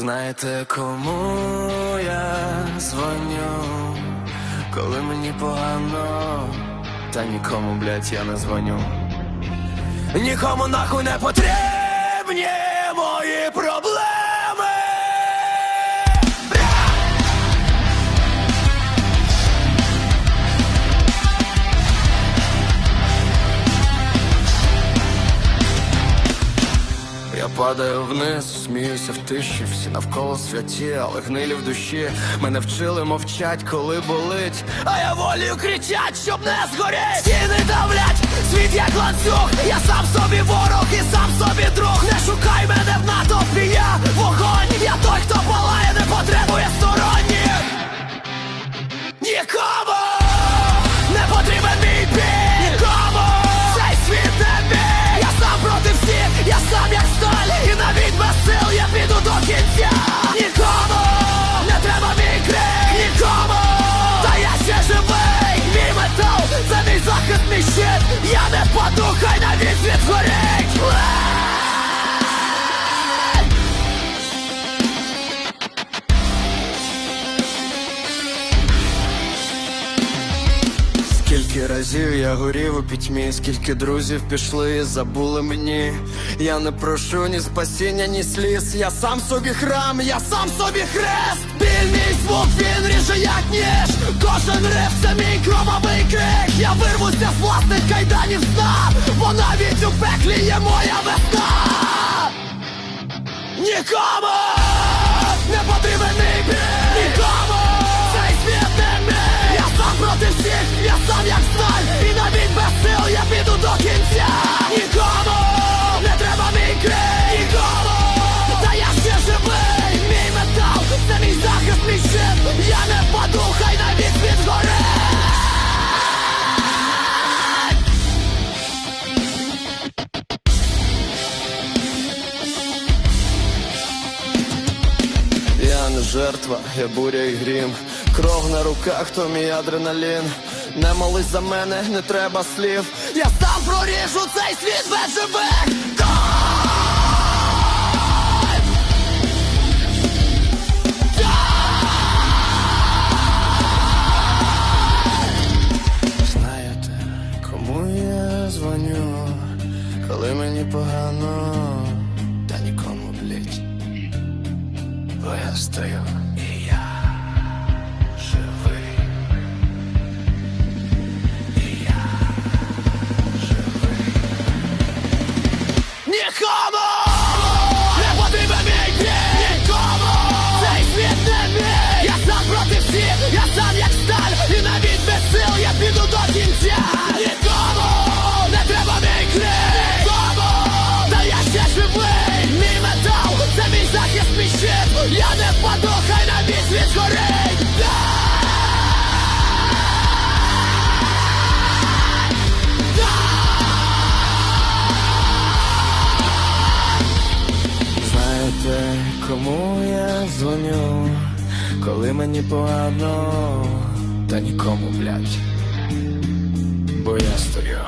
Знаєте, кому я дзвоню, коли мені погано, та нікому, блядь, я не дзвоню. Нікому нахуй не потрібні падаю вниз, сміюся в тиші, всі навколо святі, але гнилі в душі. Мене вчили мовчать, коли болить. А я волію кричать, щоб не згоріть. Стіни давлять, світ як ланцюг. Я сам собі ворог і сам собі друг. Не шукай мене в натовпі, я вогонь. Я той, хто палає, не потребує сторонніх. Скільки разів я горів у пітьмі, скільки друзів пішли і забули мені. Я не прошу ні спасіння, ні сліз. Я сам собі храм, я сам собі хрест. Біль мій звук, він ріже як ніж. Кожен риф це мій кровавий крик. Я вирвуся з власних кайданів сна, бо навіть у пеклі є моя весна. Нікому жертва, я буря і грім. Кров на руках, то мій адреналін. Не молись за мене, не треба слів. Я сам проріжу цей світ без живих. Знаєте, кому я дзвоню, коли мені погано, Я і я живий. І я живий. Нікому сам проти всіх, я сам як сталь. І навіть без сил я піду до кінця. Нікому кому я дзвоню, коли мені погано, та нікому, блядь, бо я стою.